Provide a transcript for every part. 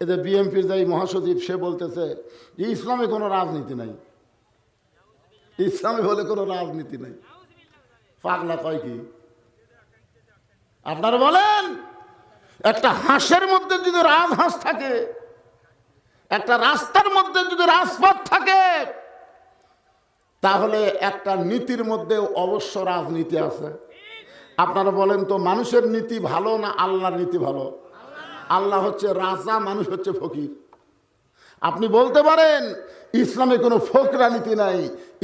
এদের বিএমপির যাই মহাসচিব, সে বলতেছে, যে ইসলামে কোনো রাজনীতি নাই। ইসলামে বলে কোনো রাজনীতি নাই। পাগলা কয় কি? আপনারা বলেন, একটা হাঁসের মধ্যে যদি রাজহাঁস থাকে, একটা রাস্তার মধ্যে যদি রাজপথ থাকে, তাহলে একটা নীতির মধ্যে অবশ্য রাজনীতি আছে। আপনারা বলেন তো, মানুষের নীতি ভালো না আল্লাহর নীতি ভালো? আল্লাহ হচ্ছে রাজা, মানুষ হচ্ছে ফকির। আপনি বলতে পারেন, ইসলামে কোনো ফকরা নীতি নাই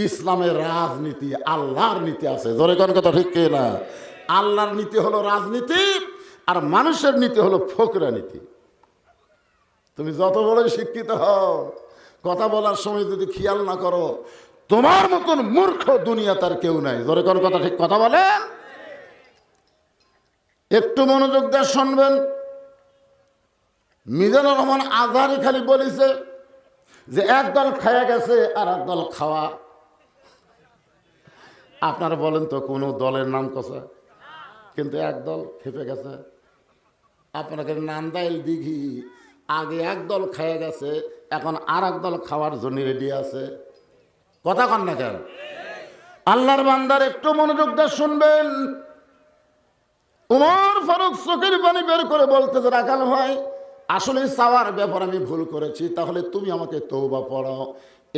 ইসলামের রাজনীতি, আল্লাহর নীতি আছে। ধরে কোন কথা ঠিক কে না? আল্লাহর নীতি হলো রাজনীতি, আর মানুষের নীতি হলো ফকরা নীতি। তুমি যত বড় শিক্ষিত হও, কথা বলার সময় যদি খেয়াল না করো, তোমার মতন মূর্খ দুনিয়া তার কেউ নাই। ধরে কোন কথা ঠিক কথা বলেন? একটু মনোযোগ দিয়ে শুনবেন মিজানুর রহমান আজহারি খালি বলেছে যে একদল খায়া গেছে আর একদল খাওয়া। আপনারা বলেন তো কোনো দলের নাম কষা? কিন্তু একদল খেপে গেছে। আপনাকে নান্দাইল দিঘি, আগে একদল খায়া গেছে, এখন আর একদল খাওয়ার জন্য রেডি আছে। কথা কন না কেন? আল্লাহর বান্দার একটু মনোযোগ দিয়ে শুনবেন। উমর ফারুক চোখের পানি বের করে বলতেছে, রাখাল ভাই আসলে চাওয়ার ব্যাপার আমি ভুল করেছি, তাহলে তুমি আমাকে তৌবা পড়াও।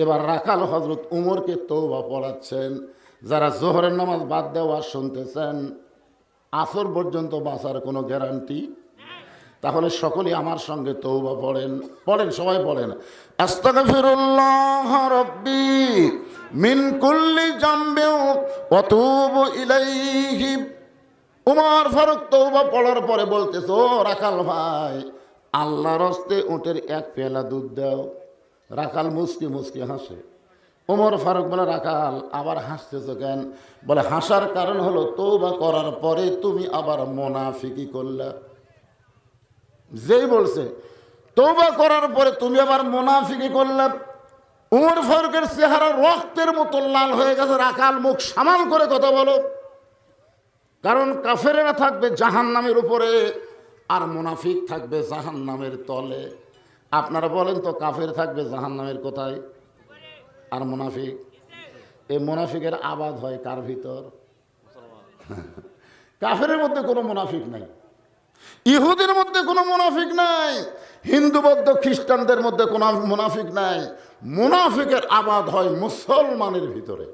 এবার রাখাল হজরত উমরকে তৌবা পড়াচ্ছেন। যারা জোহরের নামাজ বাদ দেওয়া শুনতেছেন, আসর পর্যন্ত বাঁচার কোনো গ্যারান্টি তাহলে সকলে আমার সঙ্গে তৌবা পড়েন। পড়েন সবাই পড়েন মিন কুল্লি জামবে উমর ফারুক তৌবা পড়ার পরে বলতেছ রাখাল ভাই আল্লাহর হস্তে উটের এক পেলা দুধ দাও। রাখাল মুসকি মুসকি হাসে। ওমর ফারুক বলে, রাখাল, আবার হাসতেছ কেন? বলে, হাসার কারণ হলো তৌবা করার পরে তুমি আবার মোনাফিকি করলে। যেই বলছে তৌবা করার পরে তুমি আবার মোনাফিকি করলে। উমর ফারুকের চেহারা রক্তের মতো লাল হয়ে গেছে। রাখাল মুখ সামাল করে কথা বলো। কারণ কাফেরেরা থাকবে জাহান নামের উপরে। আর মুনাফিক থাকবে জাহান নামের তলে। আপনারা বলেন তো কাফের থাকবে জাহান নামের কোথায়? আর মুনাফিক? এই মুনাফিকের আবাদ হয় কার ভিতর? কাফের মধ্যে কোনো মুনাফিক নাই। ইহুদের মধ্যে কোনো মুনাফিক নাই। হিন্দু বৌদ্ধ খ্রিস্টানদের মধ্যে কোনো মুনাফিক নাই। মুনাফিকের আবাদ হয় মুসলমানের ভিতরে।